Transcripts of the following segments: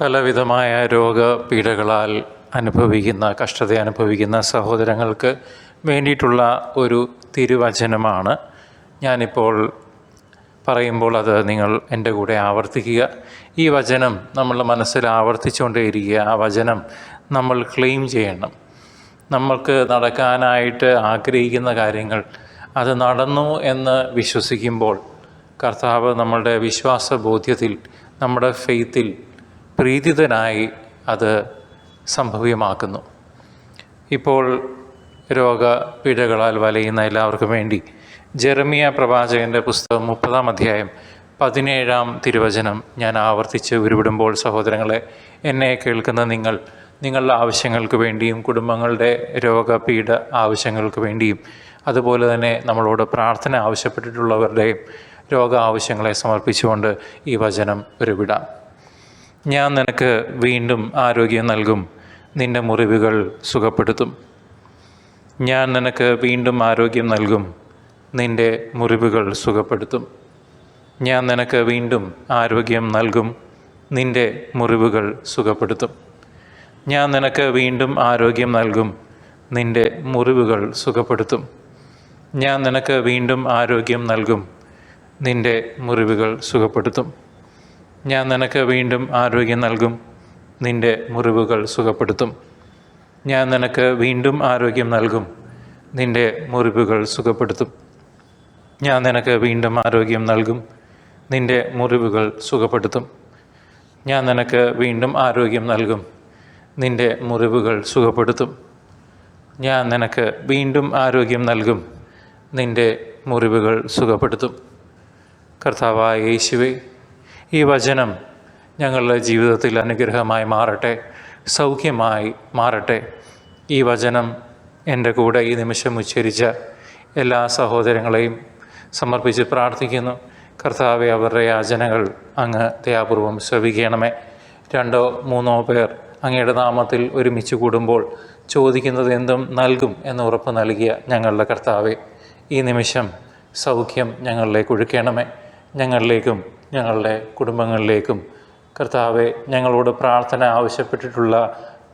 പലവിധമായ രോഗപീഠകളാൽ അനുഭവിക്കുന്ന കഷ്ടത അനുഭവിക്കുന്ന സഹോദരങ്ങൾക്ക് വേണ്ടിയിട്ടുള്ള ഒരു തിരുവചനമാണ്. ഞാനിപ്പോൾ പറയുമ്പോൾ അത് നിങ്ങൾ എന്റെ കൂടെ ആവർത്തിക്കുക. ഈ വചനം നമ്മൾ മനസ്സിൽ ആവർത്തിച്ചുകൊണ്ടേയിരിക്കുക. ആ വചനം നമ്മൾ ക്ലെയിം ചെയ്യണം. നമ്മൾക്ക് നടക്കാനായിട്ട് ആഗ്രഹിക്കുന്ന കാര്യങ്ങൾ അത് നടന്നു എന്ന് വിശ്വസിക്കുമ്പോൾ കർത്താവ് നമ്മളുടെ വിശ്വാസ ബോധ്യത്തിൽ നമ്മുടെ ഫെയ്ത്തിൽ പ്രീതിതനായി അത് സംഭവ്യമാക്കുന്നു. ഇപ്പോൾ രോഗപീഠകളാൽ വലയുന്ന എല്ലാവർക്കും വേണ്ടി ജെറമിയ പ്രവാചകന്റെ പുസ്തകം മുപ്പതാം അധ്യായം പതിനേഴാം തിരുവചനം ഞാൻ ആവർത്തിച്ച് ഉരുവിടുമ്പോൾ സഹോദരങ്ങളെ എന്നെ കേൾക്കുന്ന നിങ്ങൾ നിങ്ങളുടെ ആവശ്യങ്ങൾക്ക് വേണ്ടിയും കുടുംബങ്ങളുടെ രോഗപീഠ ആവശ്യങ്ങൾക്ക് വേണ്ടിയും അതുപോലെ തന്നെ നമ്മളോട് പ്രാർത്ഥന ആവശ്യപ്പെട്ടിട്ടുള്ളവരുടെയും രോഗ ആവശ്യങ്ങളെ സമർപ്പിച്ചുകൊണ്ട് ഈ വചനം ഉരുവിടാം. ഞാൻ നിനക്ക് വീണ്ടും ആരോഗ്യം നൽകും. നിന്റെ മുറിവുകൾ സുഖപ്പെടുത്തും. ഞാൻ നിനക്ക് വീണ്ടും ആരോഗ്യം നൽകും. നിന്റെ മുറിവുകൾ സുഖപ്പെടുത്തും. ഞാൻ നിനക്ക് വീണ്ടും ആരോഗ്യം നൽകും. നിന്റെ മുറിവുകൾ സുഖപ്പെടുത്തും. ഞാൻ നിനക്ക് വീണ്ടും ആരോഗ്യം നൽകും. നിന്റെ മുറിവുകൾ സുഖപ്പെടുത്തും. ഞാൻ നിനക്ക് വീണ്ടും ആരോഗ്യം നൽകും. നിന്റെ മുറിവുകൾ സുഖപ്പെടുത്തും. ഞാൻ നിനക്ക് വീണ്ടും ആരോഗ്യം നൽകും. നിന്റെ മുറിവുകൾ സുഖപ്പെടുത്തും. ഞാൻ നിനക്ക് വീണ്ടും ആരോഗ്യം നൽകും. നിന്റെ മുറിവുകൾ സുഖപ്പെടുത്തും. ഞാൻ നിനക്ക് വീണ്ടും ആരോഗ്യം നൽകും. നിന്റെ മുറിവുകൾ സുഖപ്പെടുത്തും. ഞാൻ നിനക്ക് വീണ്ടും ആരോഗ്യം നൽകും. നിന്റെ മുറിവുകൾ സുഖപ്പെടുത്തും. ഞാൻ നിനക്ക് വീണ്ടും ആരോഗ്യം നൽകും. നിന്റെ മുറിവുകൾ സുഖപ്പെടുത്തും. കർത്താവായ യേശുവേ ഈ വചനം ഞങ്ങളുടെ ജീവിതത്തിൽ അനുഗ്രഹമായി മാറട്ടെ സൗഖ്യമായി മാറട്ടെ. ഈ വചനം എന്റെ കൂടെ ഈ നിമിഷം ഉച്ചരിച്ച എല്ലാ സഹോദരങ്ങളെയും സമർപ്പിച്ച് പ്രാർത്ഥിക്കുന്നു. കർത്താവെ അവരുടെ യാചനകൾ അങ്ങ് ദയാപൂർവം ശ്രവിക്കണമേ. രണ്ടോ മൂന്നോ പേർ അങ്ങയുടെ നാമത്തിൽ ഒരുമിച്ച് കൂടുമ്പോൾ ചോദിക്കുന്നത് എന്തും നൽകും എന്ന് ഉറപ്പ് നൽകിയ ഞങ്ങളുടെ കർത്താവെ ഈ നിമിഷം സൗഖ്യം ഞങ്ങളിലേക്ക് ഒഴുക്കണമേ. ഞങ്ങളിലേക്കും ഞങ്ങളുടെ കുടുംബങ്ങളിലേക്കും കർത്താവെ ഞങ്ങളോട് പ്രാർത്ഥന ആവശ്യപ്പെട്ടിട്ടുള്ള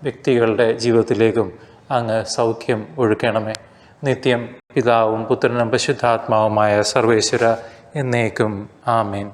വ്യക്തികളുടെ ജീവിതത്തിലേക്കും അങ്ങ് സൗഖ്യം ഒഴുക്കണമേ. നിത്യം പിതാവും പുത്രനും പരിശുദ്ധാത്മാവുമായ സർവേശ്വര എന്നേക്കും ആമേൻ.